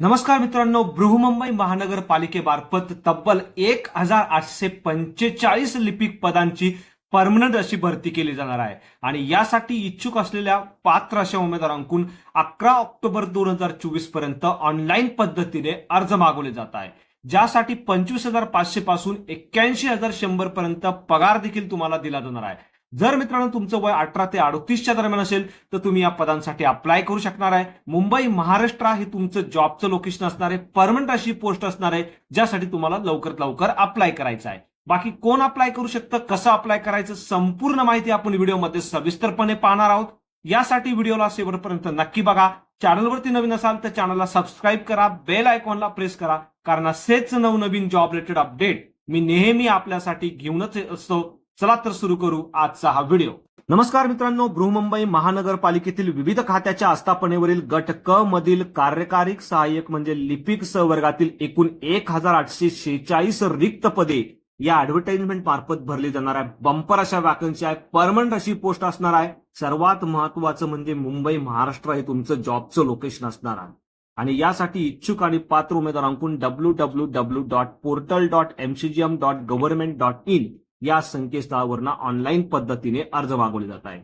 नमस्कार मित्रांनो बृहमुंबई महानगरपालिकेमार्फत तब्बल एक हजार आठशे पंचेचाळीस लिपिक पदांची परमनंट अशी भरती केली जाणार आहे. आणि यासाठी इच्छुक असलेल्या पात्र अशा उमेदवारांकडून अकरा ऑक्टोबर दोन हजार चोवीसपर्यंत ऑनलाईन पद्धतीने अर्ज मागवले जात आहे. ज्यासाठी पंचवीस हजार पाचशे पासून एक्क्याऐंशी हजार शंभर पर्यंत पगार देखील तुम्हाला दिला जाणार आहे. जर मित्रांनो तुमचं वय अठरा ते अडतीसच्या दरम्यान असेल तर तुम्ही या पदांसाठी अप्लाय करू शकणार आहे. मुंबई महाराष्ट्र हे तुमचं जॉबचं लोकेशन असणार आहे. परमनंट अशी पोस्ट असणार आहे ज्यासाठी तुम्हाला लवकरात लवकर अप्लाय करायचं आहे. बाकी कोण अप्लाय करू शकतं कसं अप्लाय करायचं संपूर्ण माहिती आपण व्हिडिओमध्ये सविस्तरपणे पाहणार आहोत. यासाठी व्हिडिओला शेवटपर्यंत नक्की बघा. चॅनलवरती नवीन असाल तर चॅनलला सबस्क्राईब करा. बेल आयकॉनला प्रेस करा. कारण असेच नवनवीन जॉब रिलेटेड अपडेट मी नेहमी आपल्यासाठी घेऊनच असतो. चला तर सुरू करू आजचा हा व्हिडिओ. नमस्कार मित्रांनो बृहमुंबई महानगरपालिकेतील विविध खात्याच्या आस्थापनेवरील गट क मधील कार्यकारी सहाय्यक म्हणजे लिपिक सहवर्गातील एकूण एक हजार आठशे शेहेचाळीस रिक्त पदे या ऍडव्हर्टाइजमेंट मार्फत भरली जाणार आहे बंपर अशा वॅकन्सी आहे परमनंट अशी पोस्ट असणार आहे. सर्वात महत्वाचं म्हणजे मुंबई महाराष्ट्र हे तुमचं जॉबचं लोकेशन असणार आहे. आणि यासाठी इच्छुक आणि पात्र उमेदवारांकडून W W W dot portal dot MCGM dot government dot in या संकेतस्थळावरनं ऑनलाईन पद्धतीने अर्ज मागवले जात आहे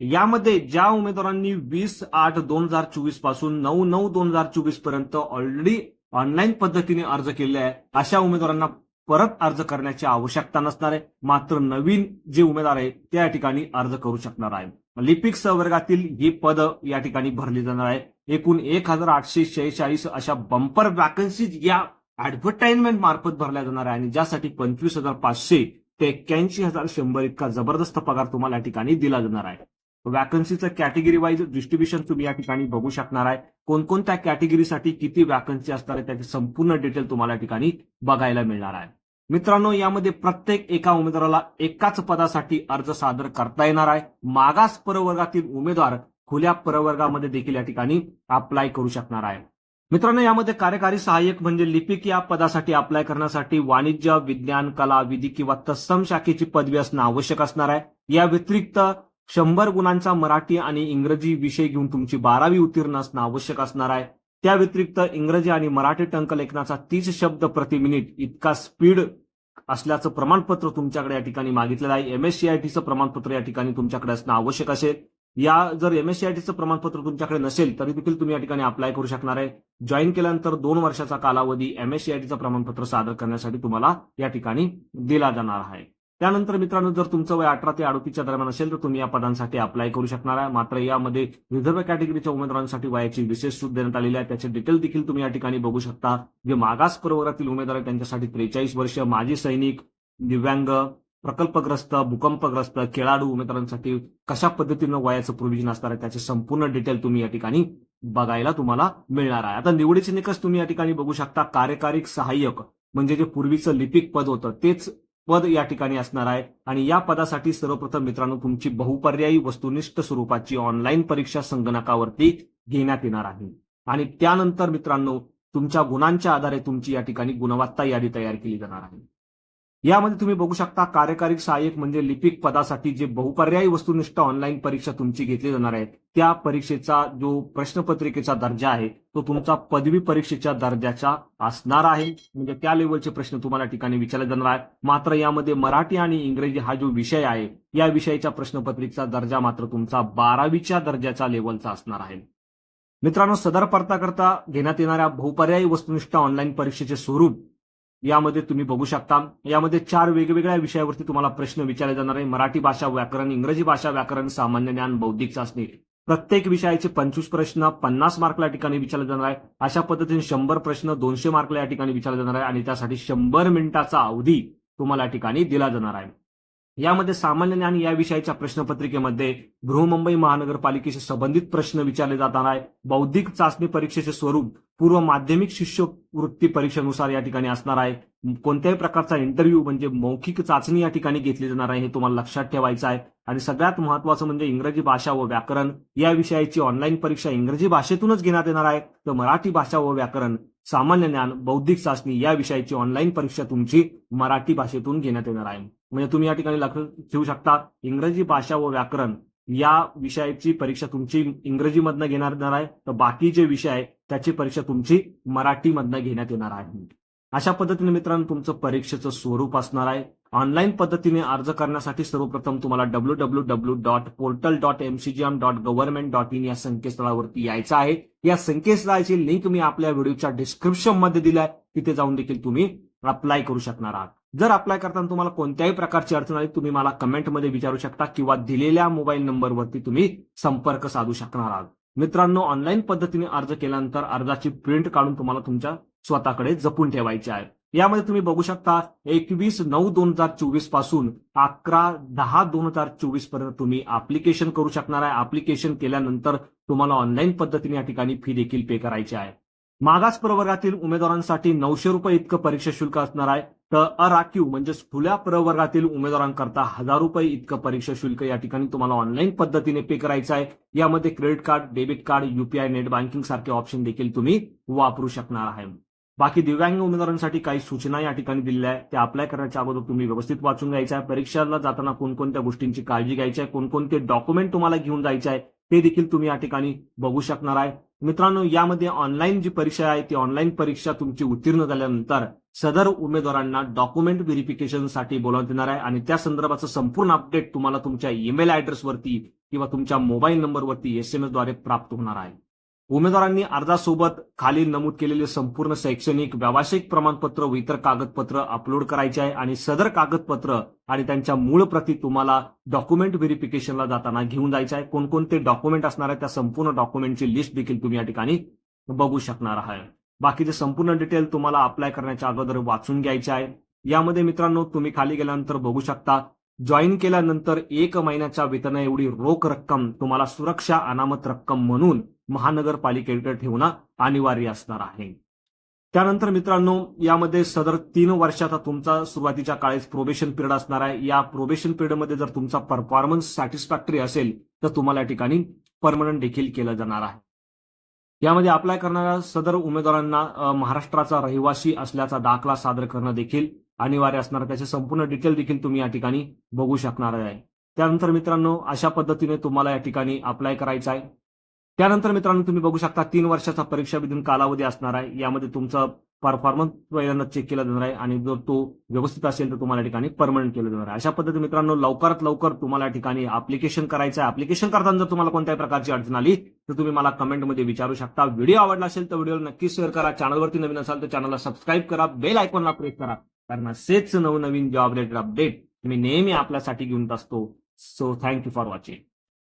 यामध्ये ज्या उमेदवारांनी वीस आठ दोन हजार चोवीसपासून नऊ नऊ दोन हजार चोवीसपर्यंत ऑलरेडी ऑनलाईन पद्धतीने अर्ज केले आहे अशा उमेदवारांना परत अर्ज करण्याची आवश्यकता नसणार आहे. मात्र नवीन जे उमेदवार आहेत त्या ठिकाणी अर्ज करू शकणार आहे लिपिक सहवर्गातील ही पद या ठिकाणी भरली जाणार आहे एकूण एक हजार आठशे शेहेचाळीस अशा बंपर वॅकन्सीज या ऍडव्हर्टाइजमेंट मार्फत भरल्या जाणार आहे आणि ज्यासाठी पंचवीस हजार पाचशे ते एक्क्याऐंशी हजार शंभर इतका जबरदस्त पगार तुम्हाला या ठिकाणी दिला जाणार आहे. वॅकन्सीचं कॅटेगरी वाईज डिस्ट्रीब्युशन तुम्ही या ठिकाणी बघू शकणार आहे. कोणकोणत्या कॅटेगरीसाठी किती वॅकन्सी असणार आहे त्याची संपूर्ण डिटेल तुम्हाला या ठिकाणी बघायला मिळणार आहे. मित्रांनो यामध्ये प्रत्येक एका उमेदवाराला एकाच पदासाठी अर्ज सादर करता येणार आहे. मागास प्रवर्गातील उमेदवार खुल्या प्रवर्गामध्ये देखील या ठिकाणी अप्लाय करू शकणार आहे. मित्रांनो यामध्ये कार्यकारी सहाय्यक म्हणजे लिपिक या पदासाठी अप्लाय करण्यासाठी वाणिज्य विज्ञान कला विधी किंवा तत्सम शाखेची पदवी असणं आवश्यक असणार आहे. या व्यतिरिक्त शंभर गुणांचा मराठी आणि इंग्रजी विषय घेऊन तुमची बारावी उत्तीर्ण असणं आवश्यक असणार आहे. त्या व्यतिरिक्त इंग्रजी आणि मराठी टंकलेखनाचा तीस शब्द प्रति मिनिट इतका स्पीड असल्याचं प्रमाणपत्र तुमच्याकडे या ठिकाणी मागितलेलं आहे. एमएससीआयटीचं प्रमाणपत्र या ठिकाणी तुमच्याकडे असणं आवश्यक असेल. या जर एमएससीआयटीचं प्रमाणपत्र तुमच्याकडे नसेल तरी देखील तुम्ही या ठिकाणी अप्लाय करू शकणार आहे. जॉईन केल्यानंतर दोन वर्षाचा कालावधी एमएससीआयटीचं प्रमाणपत्र सादर करण्यासाठी तुम्हाला या ठिकाणी दिला जाणार आहे. त्यानंतर मित्रांनो जर तुमचं वय अठरा ते अडोतीसच्या दरम्यान असेल तर तुम्ही या पदांसाठी अप्लाय करू शकणार आहे. मात्र यामध्ये रिझर्व्ह कॅटेगरीच्या उमेदवारांसाठी वयाची विशेष सूट देण्यात आलेली आहे. त्याचे डिटेल देखील तुम्ही या ठिकाणी बघू शकता. जे मागास प्रवर्गातील उमेदवार आहेत त्यांच्यासाठी त्रेचाळीस वर्ष माजी सैनिक दिव्यांग प्रकल्पग्रस्त भूकंपग्रस्त खेळाडू उमेदवारांसाठी कशा पद्धतीनं वयाचं प्रोव्हिजन असणार आहे त्याचे संपूर्ण डिटेल तुम्ही या ठिकाणी बघायला तुम्हाला मिळणार आहे. आता निवडीचे निकष तुम्ही या ठिकाणी बघू शकता. कार्यकारी सहाय्यक म्हणजे जे पूर्वीचं लिपिक पद होतं तेच पद या ठिकाणी असणार आहे. आणि या पदासाठी सर्वप्रथम मित्रांनो तुमची बहुपर्यायी वस्तुनिष्ठ स्वरूपाची ऑनलाईन परीक्षा संगणकावरती घेण्यात येणार आहे. आणि त्यानंतर मित्रांनो तुमच्या गुणांच्या आधारे तुमची या ठिकाणी गुणवत्ता यादी तयार केली जाणार आहे. यामध्ये तुम्ही बघू शकता कार्यकारी सहाय्यक म्हणजे लिपिक पदासाठी जे बहुपर्यायी वस्तुनिष्ठ ऑनलाईन परीक्षा तुमची घेतली जाणार आहे त्या परीक्षेचा जो प्रश्नपत्रिकेचा दर्जा आहे तो तुमचा पदवी परीक्षेच्या दर्जाचा असणार आहे. म्हणजे त्या लेवलचे प्रश्न तुम्हाला ठिकाणी विचारले जाणार आहे मात्र यामध्ये मराठी आणि इंग्रजी हा जो विषय आहे या विषयाच्या प्रश्नपत्रिकेचा दर्जा मात्र तुमचा बारावीच्या दर्जाच्या लेवलचा असणार आहे. मित्रांनो सदर करता घेण्यात येणाऱ्या बहुपर्यायी वस्तुनिष्ठ ऑनलाईन परीक्षेचे स्वरूप यामध्ये तुम्ही बघू शकता. यामध्ये चार वेगवेगळ्या विषयावरती तुम्हाला प्रश्न विचारले जाणार आहे मराठी भाषा व्याकरण इंग्रजी भाषा व्याकरण सामान्य ज्ञान बौद्धिक चाचणी. प्रत्येक विषयाचे पंचवीस प्रश्न पन्नास मार्कला या ठिकाणी विचारले जाणार आहे अशा पद्धतीने शंभर प्रश्न दोनशे मार्कला या ठिकाणी विचारले जाणार आहे आणि त्यासाठी शंभर मिनिटाचा अवधी तुम्हाला या ठिकाणी दिला जाणार आहे. यामध्ये सामान्य ज्ञान या विषयाच्या प्रश्नपत्रिकेमध्ये बृहमुंबई महानगरपालिकेशी संबंधित प्रश्न विचारले जाणार आहे. बौद्धिक चाचणी परीक्षेचे स्वरूप पूर्व माध्यमिक शिष्यवृत्ती परीक्षेनुसार या ठिकाणी असणार आहे. कोणत्याही प्रकारचा इंटरव्ह्यू म्हणजे मौखिक चाचणी या ठिकाणी घेतली जाणार आहे हे तुम्हाला लक्षात ठेवायचं आहे. आणि सगळ्यात महत्वाचं म्हणजे इंग्रजी भाषा व व्याकरण या विषयाची ऑनलाईन परीक्षा इंग्रजी भाषेतूनच घेण्यात येणार आहे. तर मराठी भाषा व व्याकरण सामान्य ज्ञान बौद्धिक चाचणी या विषयाची ऑनलाईन परीक्षा तुमची मराठी भाषेतून घेण्यात येणार आहे. म्हणजे तुम्ही या ठिकाणी लक्ष ठेवू शकता इंग्रजी भाषा व व्याकरण या विषयाची परीक्षा तुमची इंग्रजीमधनं घेणार येणार आहे तर बाकी जे विषय आहे त्याची परीक्षा तुमची मराठीमधनं घेण्यात येणार आहे. अशा पद्धतीने मित्रांनो तुमचं परीक्षेचं स्वरूप असणार आहे. ऑनलाईन पद्धतीने अर्ज करण्यासाठी सर्वप्रथम तुम्हाला W W W dot portal dot MCGM dot government dot in या संकेतस्थळावरती यायचं आहे. या संकेतस्थळाची लिंक मी आपल्या व्हिडिओच्या डिस्क्रिप्शनमध्ये दिली आहे तिथे जाऊन देखील तुम्ही अप्लाय करू शकणार आहात. जर अप्लाय करताना तुम्हाला कोणत्याही प्रकारची अडचण आली तुम्ही मला कमेंटमध्ये विचारू शकता किंवा दिलेल्या मोबाईल नंबरवरती तुम्ही संपर्क साधू शकणार आहात. मित्रांनो ऑनलाईन पद्धतीने अर्ज केल्यानंतर अर्जाची प्रिंट काढून तुम्हाला तुमच्या स्वतःकडे जपून ठेवायची आहे. यामध्ये तुम्ही बघू शकता एकवीस नऊ दोन हजार चोवीसपासून अकरा दहा दोन हजार चोवीसपर्यंत तुम्ही अप्लिकेशन करू शकणार आहे. अप्लिकेशन केल्यानंतर तुम्हाला ऑनलाईन पद्धतीने या ठिकाणी फी देखील पे करायची आहे. मागास प्रवर्गातील उमेदवारांसाठी नऊशे रुपये इतकं परीक्षा शुल्क असणार आहे. तर अराखीव म्हणजे खुल्या प्रवर्गातील उमेदवारांकरता हजार रुपये इतकं परीक्षा शुल्क या ठिकाणी तुम्हाला ऑनलाईन पद्धतीने पे करायचं आहे. यामध्ये credit card debit card UPI net banking सारखे ऑप्शन देखील तुम्ही वापरू शकणार आहे. बाकी दिव्यांग उमेदवारांसाठी काही सूचना या ठिकाणी दिलेल्या आहेत. त्या अप्लाय करण्याच्या अगोदर तुम्ही व्यवस्थित वाचून घ्यायचं आहे. परीक्षेला जाताना कोणकोणत्या गोष्टींची काळजी घ्यायची आहे? कोणकोणते डॉक्युमेंट तुम्हाला घेऊन जायचे आहे? ते देखील तुम्ही या ठिकाणी बघू शकणार आहे. मित्रांनो यामध्ये ऑनलाईन जी परीक्षा आहे ती ऑनलाईन परीक्षा तुमची उत्तीर्ण झाल्यानंतर सदर उमेदवारांना डॉक्युमेंट व्हेरिफिकेशनसाठी बोलावण्यात येणार आहे. आणि त्या संदर्भाचं संपूर्ण अपडेट तुम्हाला तुमच्या ईमेल ऍड्रेसवरती किंवा तुमच्या मोबाईल नंबरवरती एस एम एसद्वारे प्राप्त होणार आहे. उमेदवारांनी अर्जासोबत खाली नमूद केलेले संपूर्ण शैक्षणिक व्यावसायिक प्रमाणपत्र व इतर कागदपत्र अपलोड करायचे आहे आणि सदर कागदपत्र आणि त्यांच्या मूळ प्रती तुम्हाला डॉक्युमेंट व्हेरिफिकेशनला जाताना घेऊन जायचे आहे. कोणकोणते डॉक्युमेंट असणार आहे त्या संपूर्ण डॉक्युमेंटची लिस्ट देखील तुम्ही या ठिकाणी बघू शकणार आहे. बाकीचे संपूर्ण डिटेल तुम्हाला अप्लाय करण्याच्या अगोदर वाचून घ्यायचे आहे. यामध्ये मित्रांनो तुम्ही खाली गेल्यानंतर बघू शकता जॉईन केल्यानंतर एक महिन्याच्या वेतना एवढी रोख रक्कम तुम्हाला सुरक्षा अनामत रक्कम म्हणून महानगरपालिकेकडे ठेवणं अनिवार्य असणार आहे. त्यानंतर मित्रांनो यामध्ये सदर तीन वर्षाचा तुमचा सुरुवातीच्या काळेस प्रोबेशन पिरियड असणार आहे. या प्रोबेशन पिरियडमध्ये जर तुमचा परफॉर्मन्स सॅटिस्फॅक्टरी असेल तर तुम्हाला या ठिकाणी परमनंट देखील केलं जाणार आहे. यामध्ये अप्लाय करणाऱ्या सदर उमेदवारांना महाराष्ट्राचा रहिवासी असल्याचा दाखला सादर करणं देखील अनिवार्य असणार त्याचे संपूर्ण डिटेल देखील तुम्ही या ठिकाणी बघू शकणार आहे. त्यानंतर मित्रांनो अशा पद्धतीने तुम्हाला या ठिकाणी अप्लाय करायचं आहे. त्यानंतर मित्रांनो तुम्ही बघू शकता तीन वर्षाचा परीक्षा विधून कालावधी असणार आहे. यामध्ये तुमचा परफॉर्मन्स पहिल्यांदा चेक केला जाणार आहे आणि जर तो व्यवस्थित असेल तर तुम्हाला ठिकाणी परमनंट केलं जाणार आहे. अशा पद्धतीने मित्रांनो लवकरात लवकर तुम्हाला ठिकाणी अप्लिकेशन करायचं आहे. अप्लिकेशन करताना जर तुम्हाला कोणत्याही प्रकारची अडचण आली तर तुम्ही मला कमेंटमध्ये विचारू शकता. व्हिडिओ आवडला असेल तर व्हिडिओला नक्की शेअर करा. चॅनलवरती नवीन असाल तर चॅनलला सबस्क्राईब करा. बेल आयकॉनला प्रेस करा. कारण असेच नवनवीन जॉब रिलेटेड अपडेट मी नेहमी आपल्यासाठी घेऊन असतो. So thank you for watching